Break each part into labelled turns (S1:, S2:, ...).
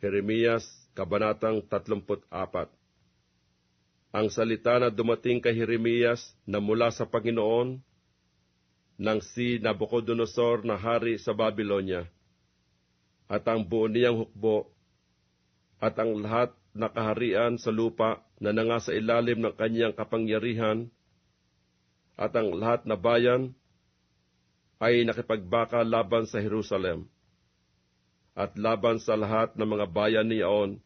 S1: Jeremias, Kabanatang 34 Ang salita na dumating kay Jeremias na mula sa Panginoon ng si Nabucodonosor na hari sa Babylonia, at ang buo niyang hukbo, at ang lahat na kaharian sa lupa na nangasa ilalim ng kanyang kapangyarihan, at ang lahat na bayan ay nakipagbaka laban sa Jerusalem at laban sa lahat ng mga bayan niyaon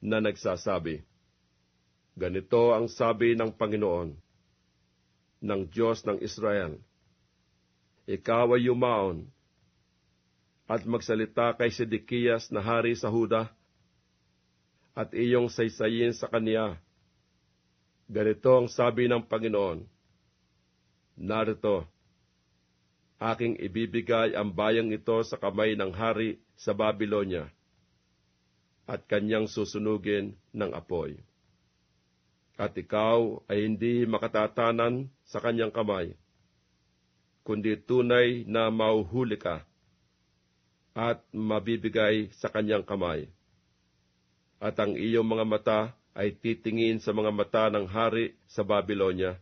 S1: na nagsasabi, Ganito ang sabi ng Panginoon, ng Diyos ng Israel, Ikaw ay yumaon at magsalita kay Sidikiyas na hari sa Huda at iyong saysayin sa kaniya. Ganito ang sabi ng Panginoon, Narito, aking ibibigay ang bayang ito sa kamay ng hari sa Babylonia at kanyang susunugin ng apoy. At ikaw ay hindi makatatanan sa kanyang kamay, kundi tunay na mauhuli ka at mabibigay sa kanyang kamay. At ang iyong mga mata ay titingin sa mga mata ng hari sa Babylonia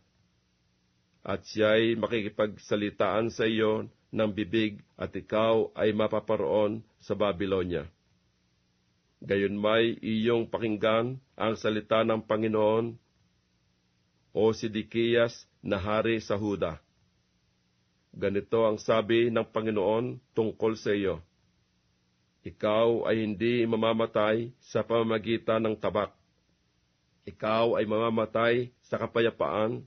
S1: at siya'y makikipagsalitaan sa iyo ng bibig at ikaw ay mapaparoon sa Babylonia. Gayon may iyong pakinggan ang salita ng Panginoon o si Dikiyas na hari sa Huda. Ganito ang sabi ng Panginoon tungkol sa iyo. Ikaw ay hindi mamamatay sa pamamagitan ng tabak. Ikaw ay mamamatay sa kapayapaan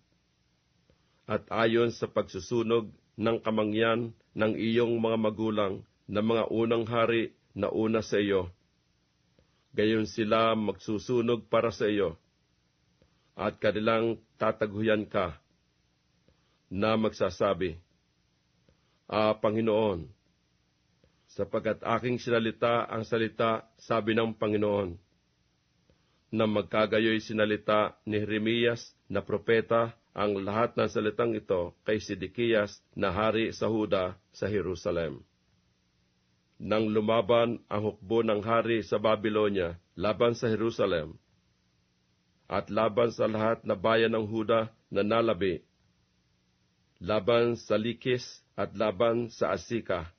S1: at ayon sa pagsusunog ng kamangyan ng iyong mga magulang na mga unang hari na una sa iyo. Gayon sila magsusunog para sa iyo, at kanilang tataguyan ka, na magsasabi, Ah, Panginoon, sapagkat aking sinalita ang salita, sabi ng Panginoon, na magkagayoy sinalita ni Jeremias na propeta ang lahat ng salitang ito kay Sidikiyas na hari sa Huda sa Jerusalem. Nang lumaban ang hukbo ng hari sa Babylonia laban sa Jerusalem, at laban sa lahat na bayan ng Huda na nalabi, laban sa Likis at laban sa Asika,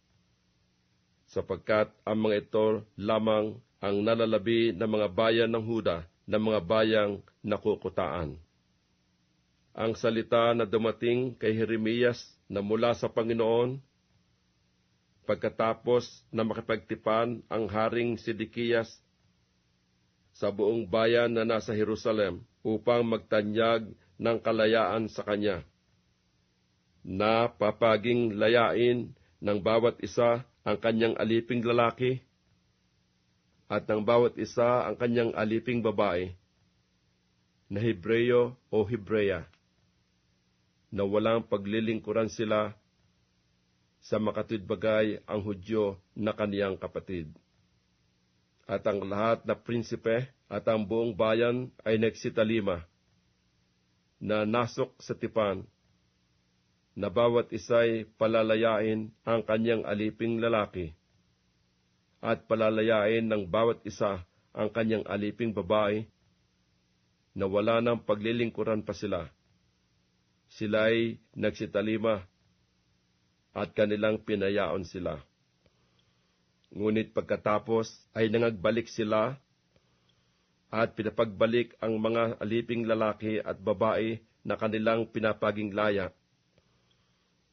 S1: sapagkat ang mga ito lamang ang nalalabi ng mga bayan ng Huda na mga bayang nakukutaan ang salita na dumating kay Jeremias na mula sa Panginoon, pagkatapos na makipagtipan ang haring Sidikiyas sa buong bayan na nasa Jerusalem upang magtanyag ng kalayaan sa kanya, na papaging layain ng bawat isa ang kanyang aliping lalaki at ng bawat isa ang kanyang aliping babae na Hebreyo o Hebreya na walang paglilingkuran sila sa makatwidbagay ang Hudyo na kaniyang kapatid. At ang lahat na prinsipe at ang buong bayan ay nagsitalima na nasok sa tipan na bawat isa'y palalayain ang kanyang aliping lalaki at palalayain ng bawat isa ang kanyang aliping babae na wala ng paglilingkuran pa sila sila'y nagsitalima at kanilang pinayaon sila. Ngunit pagkatapos ay nangagbalik sila at pinapagbalik ang mga aliping lalaki at babae na kanilang pinapaging laya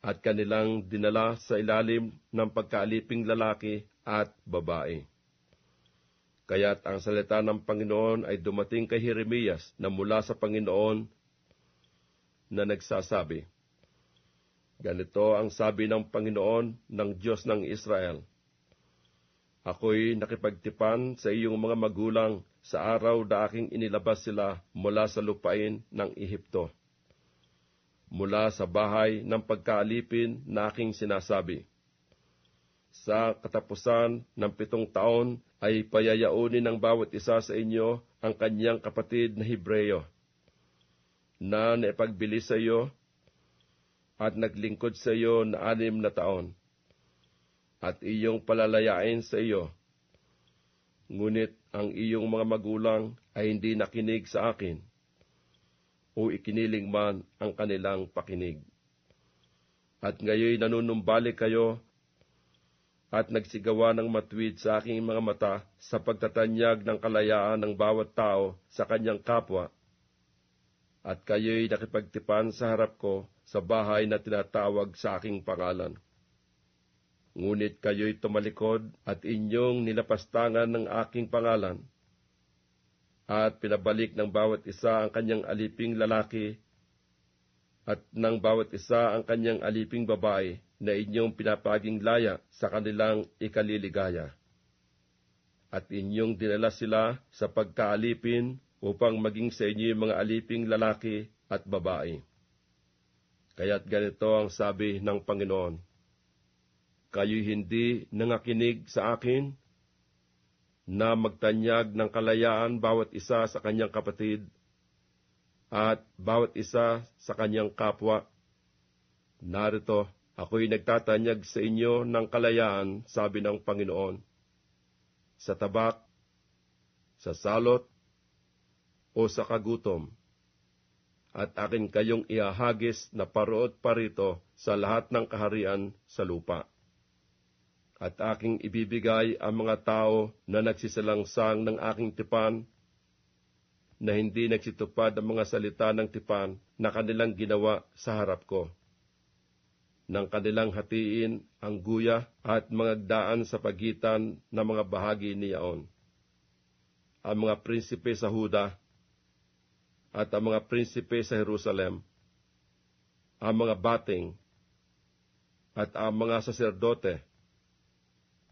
S1: at kanilang dinala sa ilalim ng pagkaaliping lalaki at babae. Kaya't ang salita ng Panginoon ay dumating kay Jeremias na mula sa Panginoon na nagsasabi, Ganito ang sabi ng Panginoon ng Diyos ng Israel. Ako'y nakipagtipan sa iyong mga magulang sa araw na aking inilabas sila mula sa lupain ng Ehipto. Mula sa bahay ng pagkaalipin na aking sinasabi. Sa katapusan ng pitong taon ay payayaunin ng bawat isa sa inyo ang kanyang kapatid na Hebreyo na naipagbili sa iyo at naglingkod sa iyo na anim na taon, at iyong palalayain sa iyo, ngunit ang iyong mga magulang ay hindi nakinig sa akin, o ikiniling man ang kanilang pakinig. At ngayon nanunumbalik kayo at nagsigawa ng matwid sa aking mga mata sa pagtatanyag ng kalayaan ng bawat tao sa kanyang kapwa. At kayo'y nakipagtipan sa harap ko sa bahay na tinatawag sa aking pangalan. Ngunit kayo'y tumalikod at inyong nilapastangan ng aking pangalan. At pinabalik ng bawat isa ang kanyang aliping lalaki at ng bawat isa ang kanyang aliping babae na inyong pinapaging laya sa kanilang ikaliligaya. At inyong dinala sila sa pagkaalipin upang maging sa inyo yung mga aliping lalaki at babae. Kaya't ganito ang sabi ng Panginoon, Kayo'y hindi nangakinig sa akin na magtanyag ng kalayaan bawat isa sa kanyang kapatid at bawat isa sa kanyang kapwa. Narito, ako'y nagtatanyag sa inyo ng kalayaan, sabi ng Panginoon, sa tabak, sa salot, o sa kagutom at akin kayong iahagis na paroot parito sa lahat ng kaharian sa lupa. At aking ibibigay ang mga tao na nagsisalangsang ng aking tipan, na hindi nagsitupad ang mga salita ng tipan na kanilang ginawa sa harap ko. Nang kanilang hatiin ang guya at mga daan sa pagitan ng mga bahagi niyaon. Ang mga prinsipe sa Huda at ang mga prinsipe sa Jerusalem, ang mga bating, at ang mga saserdote,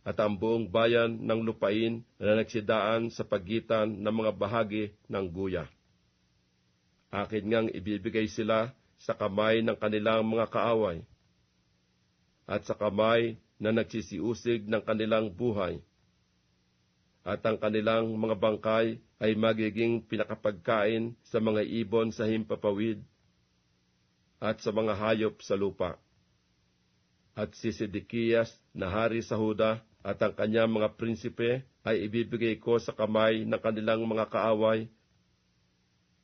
S1: at ang buong bayan ng lupain na nagsidaan sa pagitan ng mga bahagi ng guya. Akin ngang ibibigay sila sa kamay ng kanilang mga kaaway, at sa kamay na nagsisiusig ng kanilang buhay, at ang kanilang mga bangkay ay magiging pinakapagkain sa mga ibon sa himpapawid at sa mga hayop sa lupa. At si Sidikiyas na hari sa Huda at ang kanyang mga prinsipe ay ibibigay ko sa kamay ng kanilang mga kaaway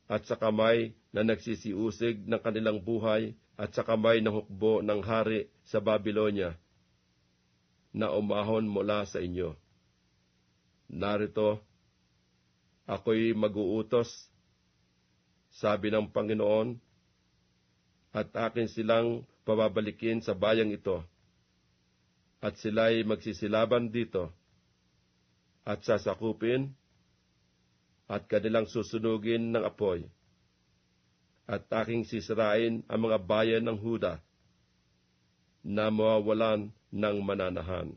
S1: at sa kamay na nagsisiusig ng kanilang buhay at sa kamay ng hukbo ng hari sa Babylonia na umahon mula sa inyo. Narito, ako'y mag-uutos, sabi ng Panginoon, at akin silang pababalikin sa bayang ito, at sila'y magsisilaban dito, at sasakupin, at kanilang susunugin ng apoy, at aking sisirain ang mga bayan ng Huda na mawawalan ng mananahan.